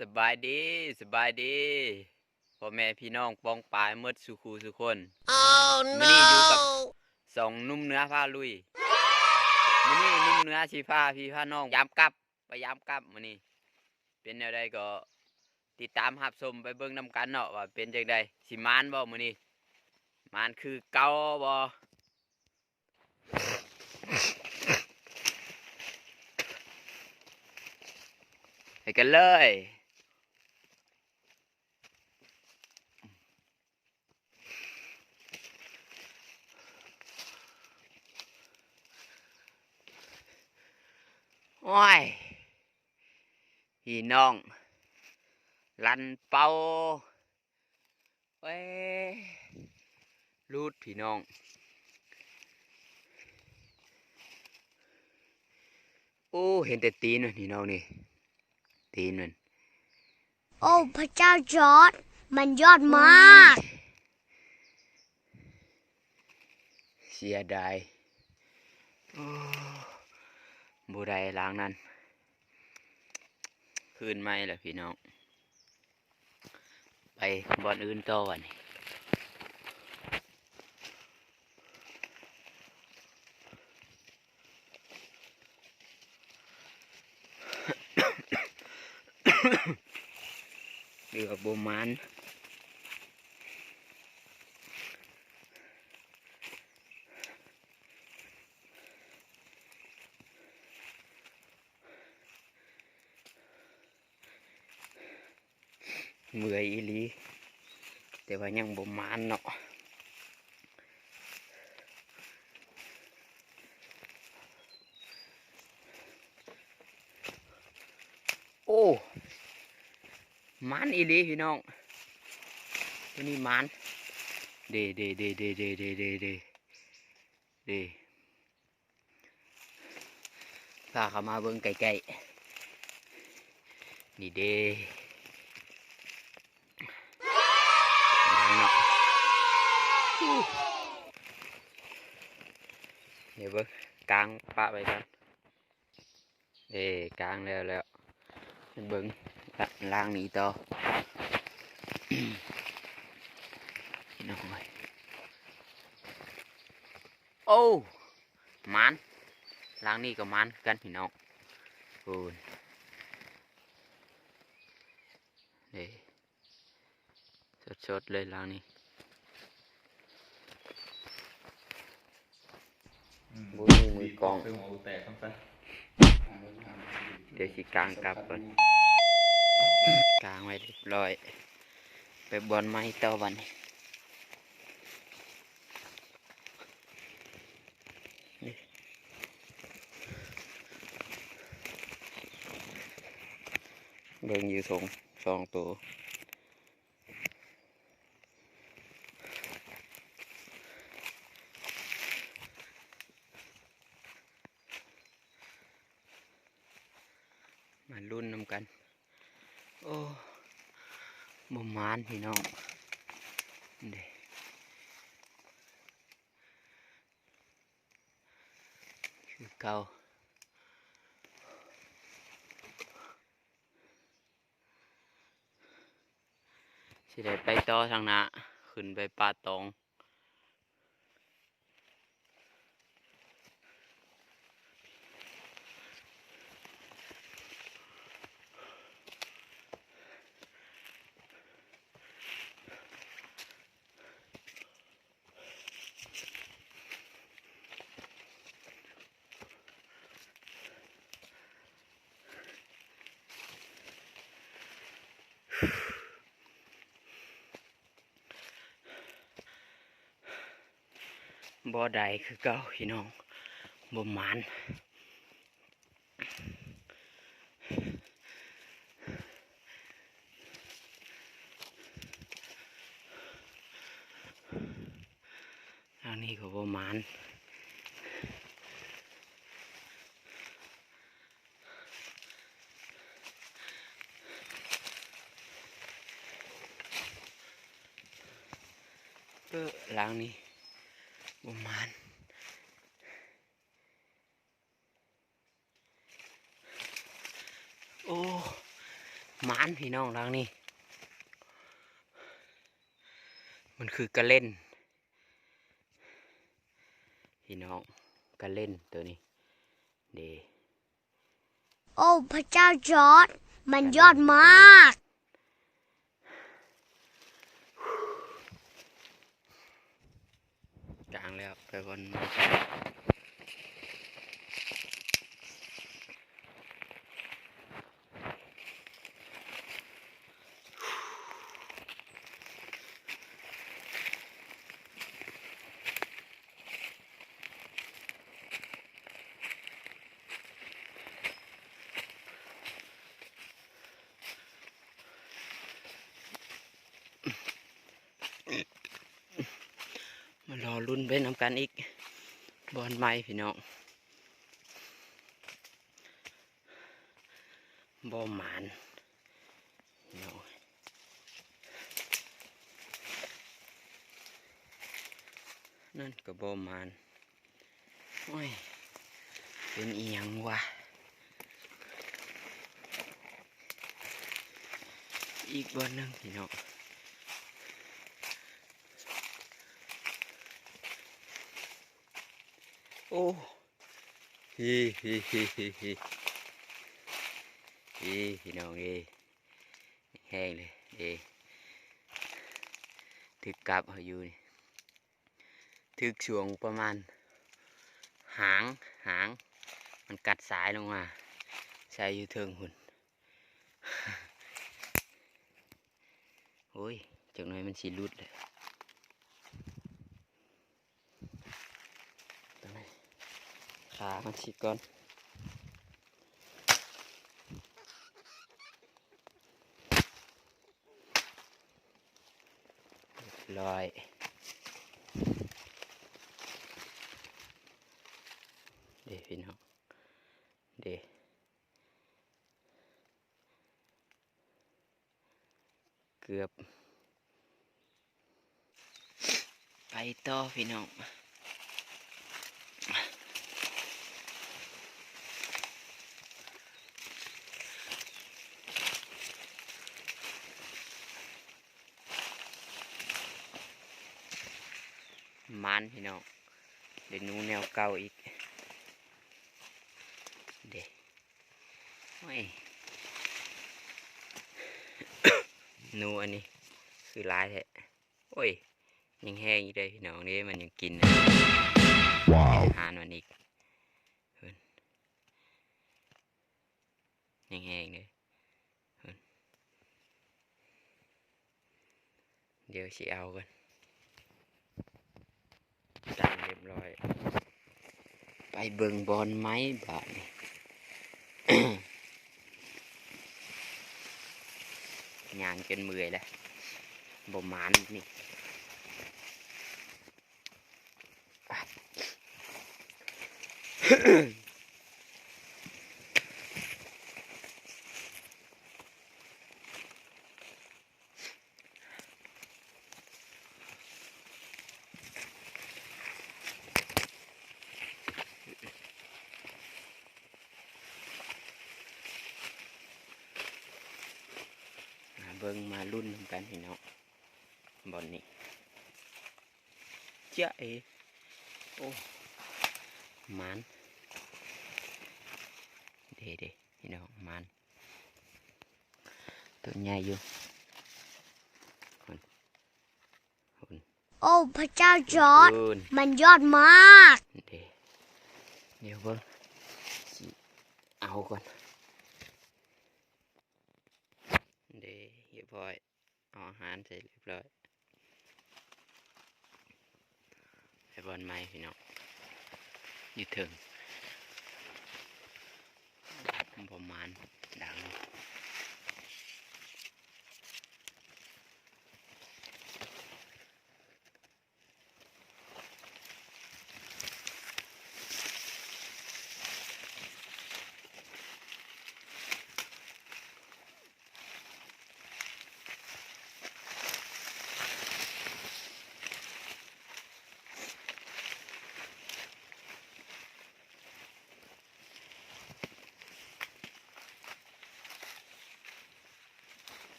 สบายดีสบายดีพ่อแม่พี่น้องปองปายหมดสุขูสุคน Oh มื้อนี้อยู่กับสองหนุ่มเนื้อผ้าลุยมื้อนี้หนุ่มเนื้อสีผ้าพี่ผ้าน้องยามกลับไปยามกลับมื้อนี้เป็นแนวใดก็ติดตามรับชมไปเบิ่งนํกันเนาะว่าเป็นจังไดสิมานบ่มื้อนี้มานคือเก่าบ่ไปกันเลย โอ้ยพี่น้อง ลันเป่าเว้ยรูดพี่น้อง โอ้ เห็นแต่ตีนมันพี่น้องนี่ ตีนมัน โอ้ พระเจ้าจอร์ดมันยอดมาก เสียดายโอ้ บูได้ล้างนั้น คืนไม่ละพี่น้อง ไปบอนอื่นต่อวันนี้เรือโบมาน เมื่อยอีหลีแต่ว่ายังบ่มานเนาะโอ้มานอีหลีพี่น้องตัวนี้มานเดเดเดเดเดเดเดเดเดพาเขามาเบิ่งไกลๆนี่เด้ น้ำเนาะเดี๋ยวเบิ้งก ลางปะไปกันเอ้กลางแล้วแล้วเบิ้งล่างนี้ต่อพี่น้องเอ้ยโอ้มันล่างนี้ก็มันกันพี่น้องโอ้ยเอ้สดๆเลยล่างนี้ บุญมีมือกอง ซื้อหัวแตกทั้งไปเดี๋ยวสิกลางกลับก่อนกลางไว้เรียบร้อย ไปบอลไม้ต่อวันนี้นี่เบิ่งอยู่สองสองตัวมารุ่นนำกัน โอ้บ่มานพี่น้องเด้คือเก่า สิได้ไปต่อทางหน้าขึ้นไปป่าตอง บ่ได้คือเก่าพี่น้องบ่หมานอันนี้ก็บ่หมานเออหล้างนี้บ่หมาน โอ้ หมานพี่น้องทางนี้ มันคือกระเล่น พี่น้องกระเล่นตัวนี้เดโอ้พระเจ้าจอร์ดมันยอดมาก กลางแล้วไปบนมา อรุ่นไปนำกันอีกบอลไม้พี่น้องบอหมานพี่น้องนั่นก็บอหมานโอ้ยเป็นเอียงวะอีกบอลหนึ่งพี่น้อง อ้ฮีฮีฮีฮีฮีฮีพี่น้องเอแห้งเลยเอถึกกลับเขาอยู่นี่ถึกช่วงประมาณ หางหาง มันกัดสายลงมาใส่อยู่เทิงหุ่นโอ้ยจักน่อยมันสีรุดเลยตรงไหน ขามันฉีกก่อนเรียบร้อยเดี๋ยวพี่น้องเดี๋ยวเกือบไปต่อพี่น้อง มันพี่น้องเดี๋ยวหนูแนวเก่าอีกเดี๋ยวโอ้ยหนูอันนี้คือร้ายแท้โอ้ย ยังแห้งอยู่เลยพี่น้องนี่มันยังกินนะว้าวหานมันอีกเพิ่นยังแห้งเลยเพิ่นเดี๋ยวสิเอากัน จานเร้อยไปเบิงบอลไม้บาทงานจนเมื่อยแล้วบ่มานนี่ม บิ่งมารุ่นนำกันพี่น้องบอลนี่เจ้าเอโอ้หมันเด้เด้พี่น้องหมันตัวใหญ่อยู่คนคนโอ้พระเจ้าจอร์ดคุณมันยอดมาก เด้เดี๋ยวเบิ่งสิเอาก่อนเด้เรียบร้อยเอาอาหารเสร็จเรียบร้อยไปบอลไม้พี่น้องอยู่ถึงประมาณดัง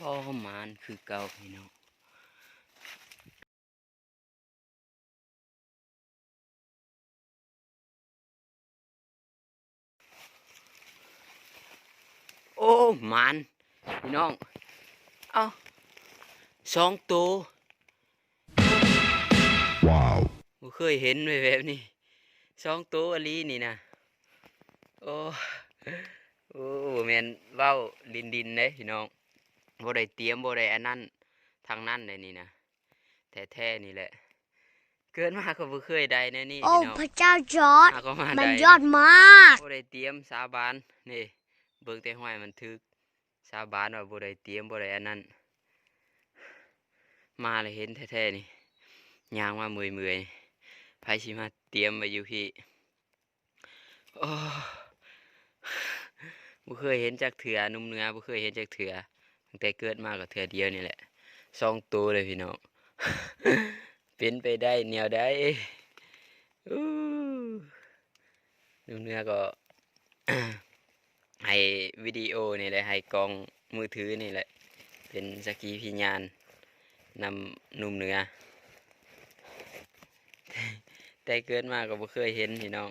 บ่หมานคือเก่าพี่น้องโอ้หมานพี่น้อง เอาสองตัว Wow. บ่เคยเห็นเลยแบบนี้สองตัวอลีนี่นะโอ้โอ้บ่แม่นเว้าดินดินๆเด้พี่น้อง บ่ได้เตรียมบ่ได้อันนั้นทางนั้นเลยนี่นะแท้ๆนี่แหละ เกิดมาก็บ่เคยได้แน่นี่โอ้พี่น้องพระเจ้าจอร์ดมาก็มามันได้ยอดมากบ่ได้เตรียมสาบานนี่ เบิ่งแต่ห้อยมันถึกสาบานว่าบ่ได้เตรียมบ่ได้อันนั้นมาเลยเห็นแท้ๆนี่ย่างมาเมื่อยๆไผสิมาเตรียมไว้อยู่พี่โอ้บ่เคยเห็นจักเถื่อหนุ่มเนื้อบ่เคยเห็นจักเถื่อ ตั้งแต่เกิดมาก็เถื่อเดียวนี่แหละสองตัวเลยพี่น้องเป็นไปได้แนวใดอู้หนุ่มเนื้อก็ให้วิดีโอนี่แหละให้กองมือถือนี่แหละ เป็นสกีพยานนำนุ่มเนื้อแต่เกิดมาก็บ่เคยเห็นพี่น้อง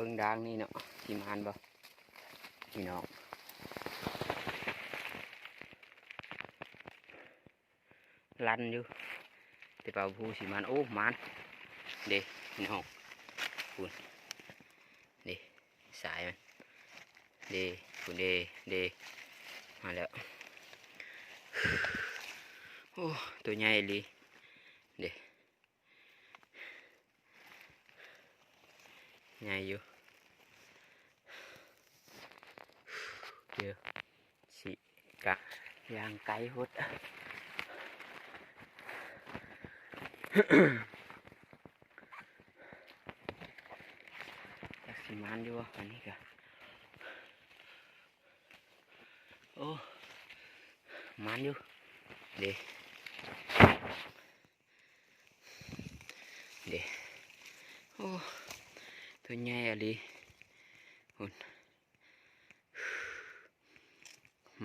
บิ่งดางนี่เนาะสิมานบ่พี่น้องลันอยู่แต่เป่าผู้สิมานโอ้มานเด้พี่น้องคุณเด้สายมันเด้คุณเด้เด้มาแล้วโอ้ตัวใหญ่อีหลีเด้ให ญ่อสิกะยางไกลหดจักสิมันอยู่วะอันนี้กะโอ้มันอยู่เดเดโอ้ตัวใหญ่อะลีหุ่น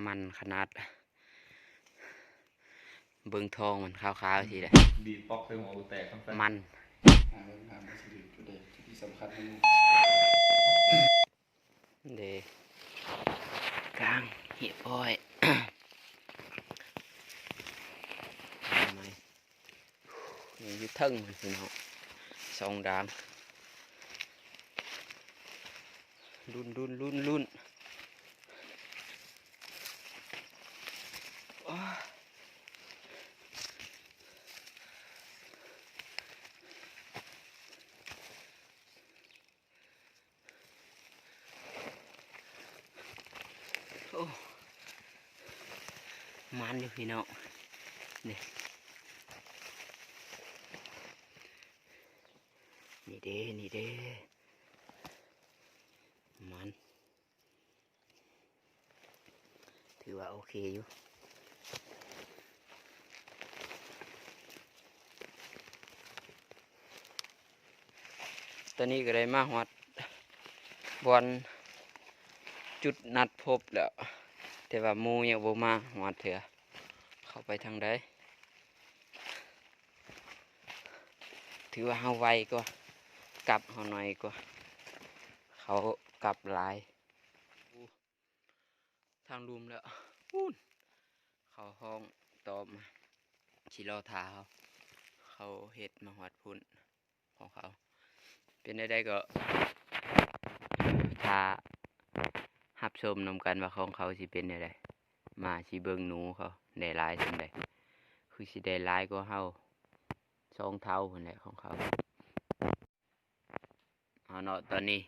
มันขนาด เบิ่งทองมันขาวๆสิแหละบีบป๊อกใส่หัวกูแตกทั้งแฟนมันหาเรื่องหามาสิริจุดเด่นที่สำคัญให้ลูกเดกลางเหียบอ้อยทำไมนี่อยู่เทึ่งมันพี่น้องสองดางรุ่นรุ่นรุ่นรุ่น มันอยู่พี่น้องนี่นี่เด้นี่เด้มัน ถือว่าโอเคอยู่ตอนนี้ก็ได้มาฮอดบอลจุดนัดพบแล้ว แต่ว่าหมูยังบ่มาฮอดเถื่อ เข้าไปทางใดถือว่าเฮาไวกว่ากลับเฮาหน่อยกว่าเขากลับหลายทางรุมแล้วพูนเขาห้องตอบมาชิรอทาเขาเขาเห็ดมาหอดพุ่นของเขา เป็นได้ได้ก็ทาหับชมนำกันว่าของเขาสิเป็นได้ได มาสิเบิงหนูเขาได้หลายสันใดคือสิได้หลายก็เฮาสองเท่าคนแหละของเขาเอาเนาะตอนนี้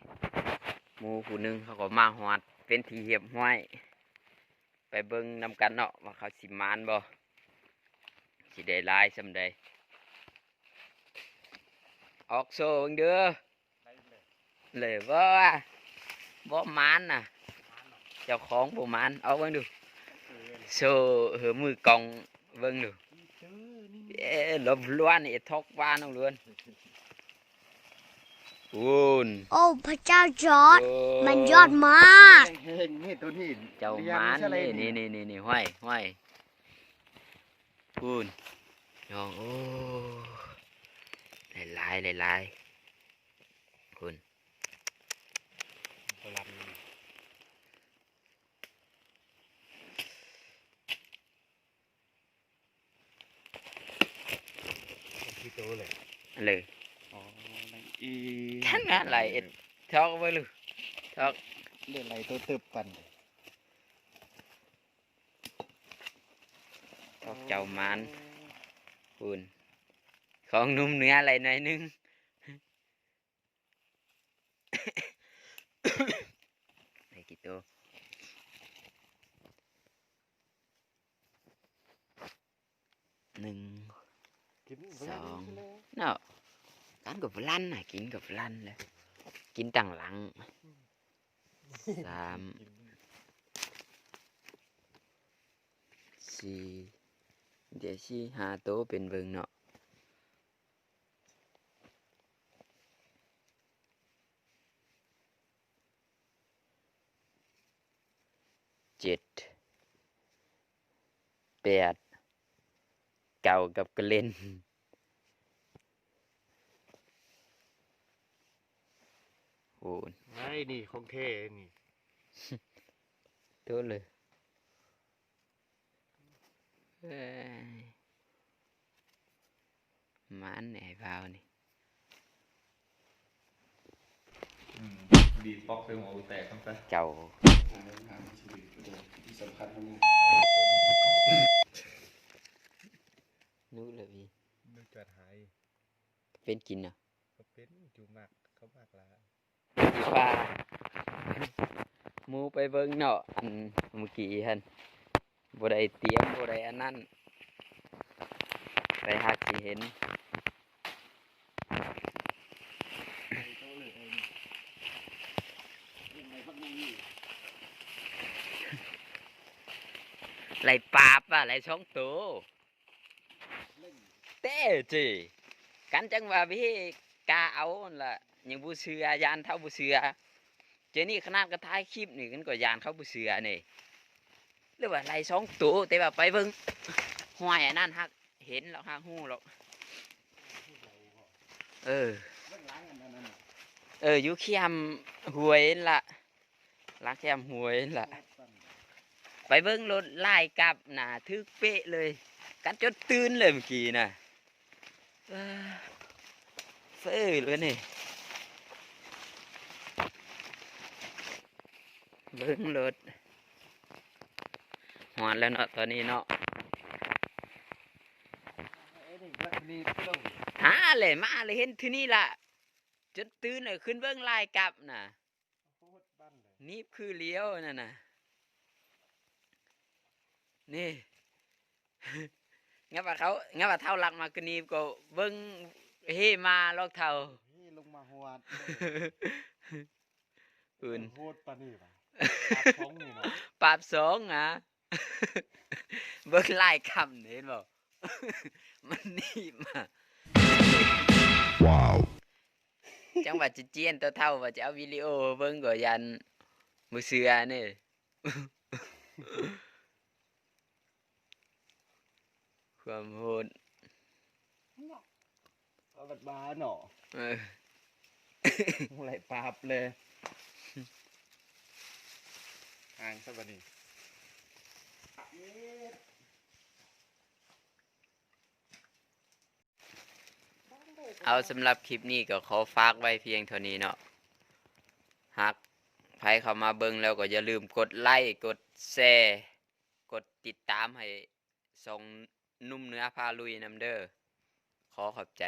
หมูผู้หนึงเขาก็มาฮอดเป็นทีเหียบห้อย ไปเบิ่งนำกันเนาะว่าเขาสิมานบ่สิได้หลายสำใดออกโซ่เบิ่งเด้อเลยบ่ว่าบ่มานน่ะ เจ้าของบ่มานเอาเบิ่งดู โซ่เหือมือกองเบิ่งดูเอ๊ะลบล้วนนี่ทอกวานเอาล้วนอูนโอ้พระเจ้าจอร์ดโอ้มันยอดมากเฮ้ยนี่ตัวนี้เจ้าเรียมานไใช่อะไรนี่นี่นี่นี่ห้อยห้อยอูนยองโอ้หลายหลายหลายๆคุณ ตัวลำ พี่โตเลยเลยอ๋อนั่นอีท่านงานไรเอ็ดทอกไว้ลูกทอกเรื่องอะไรตัวเติบปั่นทอกเจ้ามานคุณของนุ่มเนื้ออะไรหน่อยนึงไอ้กี่ตัวหนึ่ง กินสองเนาะกันกับลั่นน่ะกินกับลั่นเเก่ากับกระเล่นโอ้ยไอ้นี่ของเท่นี่ตัวเลยเอ้ยมันไหนเบานี่อืมดีดปอกใส่หัวแตกทั้งแฟนเจ้าชีวิตที่สำคัญของมึง นู้เลยพี่นึกจอดหายเป็นกินอะก็เป็นจูมากเขามากละดีว่าหมูไปเบิ่งเนาะอันเมื่อกี้ฮันบ่ได้เตรียมบ่ได้อันนั้นไปหักสิเห็นไหลปราบอะไหลช่องตัว เต้จีกันจังว่าพี่กาเอาล่ะยังบูเสือยานเท่าบูเสือเจนี่ขนาดกระท้ายคลิปนี่กันก็ยานเขาบูเสือนี่หรือว่าไหลช่องตัวแต่ว่าไปเบิ่งห้วยนนั้นฮักเห็นแล้วฮักฮู้หรอกเออเออยู่เขียมหวยละลักเขียมหวยละไปเบิ้งรถไล่กลับหนาทึกเป๊ะเลย กันจนตื่นเลยเมื่อกี้น่ะ เอ้อเฟ้เลยนี่เบิ้งรถหอนแล้วเนาะตอนนี้เนาะนี่ต้องหาเลยมาเลยเห็นที่นี่ล่ะจนตื่นเลยขึ้นเบิ้งไล่กลับน่ะนี่คือเลี้ยวนั่นน่ะนี่ งั้นว่าเขางั้นว่าเท่าหลักมากนีบก็เบิ้งเฮมาลอกเท่านี่ลงมาหวดอื่นโคตรปานนี่ป่ะท้องนี่เนาะปราบสองอะเบิ้งไล่คำเห็นบ่มันนี่มาว้าวจังหวัดจะเจียนตัวเท่าว่าจะเอาวิดีโอเบิ้งก็ยันมือเสือนี่ ความโหดเอาบัดบาเนาะเออมูไหลปราบเลยห่างซะบัดนี้เอาสำหรับคลิปนี้ก็ขอฝากไว้เพียงเท่านี้เนาะหากใครเข้ามาเบิ่งแล้วก็อย่าลืมกดไลค์ กดแชร์ กดติดตามให้ส่ง นุ่มเนื้อพาลุยนำเดอร์ขอขอบใจ